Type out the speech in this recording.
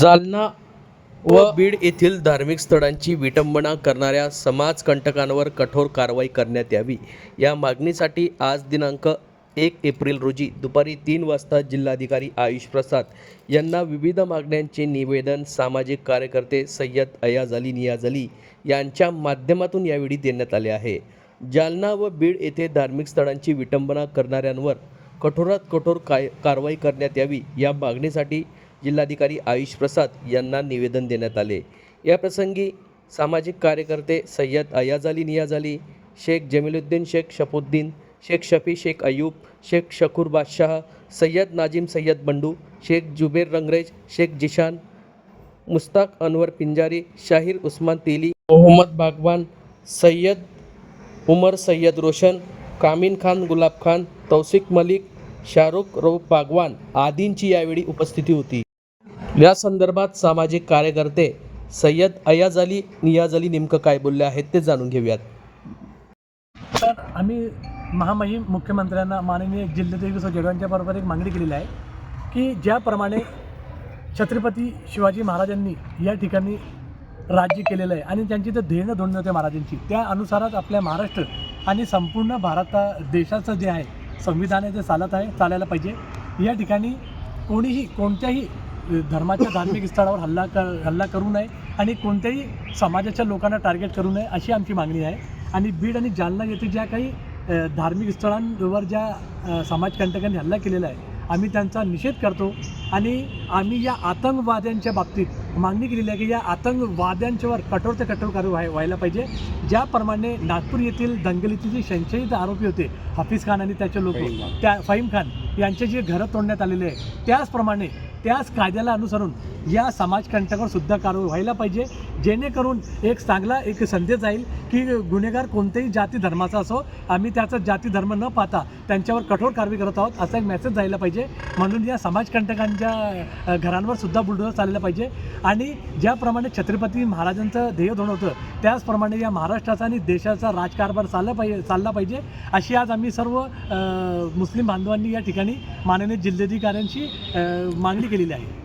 जालना व बीड येथील धार्मिक स्थळांची विटंबना करणाऱ्या समाजकंटकांवर कठोर कारवाई करण्यात यावी. या मागणीसाठी आज दिनांक एक एप्रिल रोजी दुपारी तीन वाजता जिल्हाधिकारी आयुष प्रसाद यांना विविध मागण्यांचे निवेदन सामाजिक कार्यकर्ते सय्यद अयाज अली नियाज अली यांच्या माध्यमातून यावेळी देण्यात आले आहे. जालना व बीड येथे धार्मिक स्थळांची विटंबना करणाऱ्यांवर कठोरात कठोर काय कारवाई करण्यात यावी या मागणीसाठी जिल्हाधिकारी आयुष प्रसाद यांना निवेदन देण्यात आले. या प्रसंगी सामाजिक कार्यकर्ते सय्यद अयाज अली नियाज अली शेख जमीलुद्दीन शेख शफुद्दीन शेख शफी शेख अयूब शेख शकूर बादशाह सय्यद नाजिम सय्यद बंडू शेख जुबेर रंगरेज शेख जिशान मुस्ताक अनवर पिंजारी शाहीर उस्मान तेली मोहम्मद बागवान सय्यद उमर सय्यद रोशन कामिन खान गुलाब खान तौसिक मलिक शाहरुख रऊफ बागवान आदींची यावेळी उपस्थिती होती. या संदर्भात सामाजिक कार्यकर्ते सय्यद अयाज अली नियाज अली नेमकं काय बोलले आहेत ते जाणून घेऊयात. तर आम्ही महामहिम मुख्यमंत्र्यांना माननीय जिल्हाधिकारी जडवांच्या बरोबर एक मागणी केलेली आहे की ज्याप्रमाणे छत्रपती शिवाजी महाराजांनी या ठिकाणी राज्य केलेलं आहे आणि त्यांची तर ध्येयनं धोरणं होते महाराजांची त्या अनुसारच आपल्या महाराष्ट्र आणि संपूर्ण भारत देशाचं जे आहे संविधान आहे ते चालत आहे चालायला पाहिजे. या ठिकाणी कोणीही कोणत्याही धर्माच्या धार्मिक स्थळावर हल्ला क हल्ला करू नये आणि कोणत्याही समाजाच्या लोकांना टार्गेट करू नये अशी आमची मागणी आहे. आणि बीड आणि जालना येथे ज्या काही धार्मिक स्थळांवर ज्या समाजकंटकांनी हल्ला केलेला आहे आम्ही त्यांचा निषेध करतो. आणि आम्ही या आतंकवाद्यांच्या बाबतीत मागणी केलेली आहे की या आतंकवाद्यांच्यावर कठोर ते कठोर कारवाई व्हाय- व्हायला पाहिजे. ज्याप्रमाणे नागपूर येथील दंगलीचे जे संशयित आरोपी होते हाफिज खान आणि त्याचे लोक त्या फहीम खान यांचे जे घरं तोडण्यात आलेले आहे त्याचप्रमाणे त्याच कायद्याला अनुसरून या समाजकंटकावर सुद्धा कारवाई व्हायला पाहिजे. जेणेकरून एक चांगला एक संदेश जाईल की गुन्हेगार कोणत्याही जाती धर्माचा असो आम्ही त्याचा जाती धर्म न पाहता त्यांच्यावर कठोर कारवाई करत आहोत असा एक मेसेज जायला पाहिजे. म्हणून या समाजकंटकांच्या घरांवर सुद्धा बुलडोजर चाललं पाहिजे. आणि ज्याप्रमाणे छत्रपती महाराजांचं ध्येय धोरण होतं त्याचप्रमाणे या महाराष्ट्राचा आणि देशाचा राजकारभार चालला पाहिजे चालला पाहिजे. अशी आज आम्ही सर्व मुस्लिम बांधवांनी या ठिकाणी माननीय जिल्हाधिकाऱ्यांशी मागणी केलेली आहे.